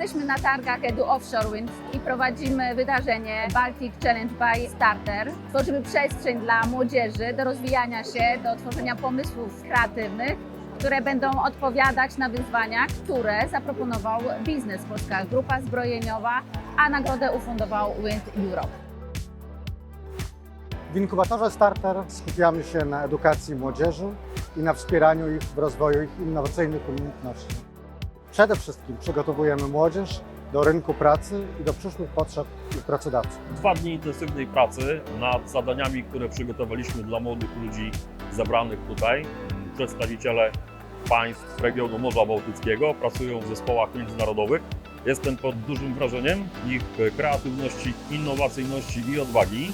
Jesteśmy na targach Edu Offshore Wind i prowadzimy wydarzenie Baltic Challenge by Starter. Tworzymy przestrzeń dla młodzieży do rozwijania się, do tworzenia pomysłów kreatywnych, które będą odpowiadać na wyzwania, które zaproponował biznes Polska Grupa Zbrojeniowa, a nagrodę ufundował Wind Europe. W inkubatorze Starter skupiamy się na edukacji młodzieży i na wspieraniu ich w rozwoju ich innowacyjnych umiejętności. Przede wszystkim przygotowujemy młodzież do rynku pracy i do przyszłych potrzeb pracodawców. Dwa dni intensywnej pracy nad zadaniami, które przygotowaliśmy dla młodych ludzi zebranych tutaj. Przedstawiciele państw regionu Morza Bałtyckiego pracują w zespołach międzynarodowych. Jestem pod dużym wrażeniem ich kreatywności, innowacyjności i odwagi.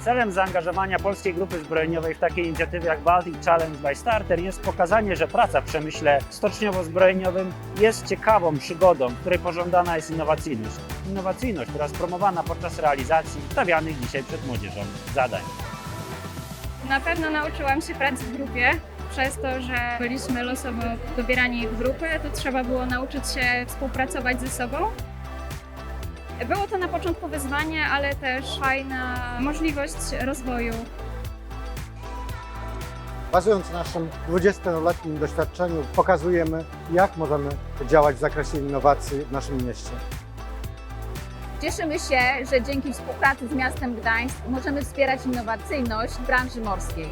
Celem zaangażowania Polskiej Grupy Zbrojeniowej w takiej inicjatywie jak Baltic Challenge by Starter jest pokazanie, że praca w przemyśle stoczniowo-zbrojeniowym jest ciekawą przygodą, której pożądana jest innowacyjność. Innowacyjność, która jest promowana podczas realizacji stawianych dzisiaj przed młodzieżą zadań. Na pewno nauczyłam się pracy w grupie. Przez to, że byliśmy losowo dobierani w grupy, to trzeba było nauczyć się współpracować ze sobą. Było to na początku wyzwanie, ale też fajna możliwość rozwoju. Bazując na naszym 20-letnim doświadczeniu, pokazujemy, jak możemy działać w zakresie innowacji w naszym mieście. Cieszymy się, że dzięki współpracy z miastem Gdańsk możemy wspierać innowacyjność w branży morskiej.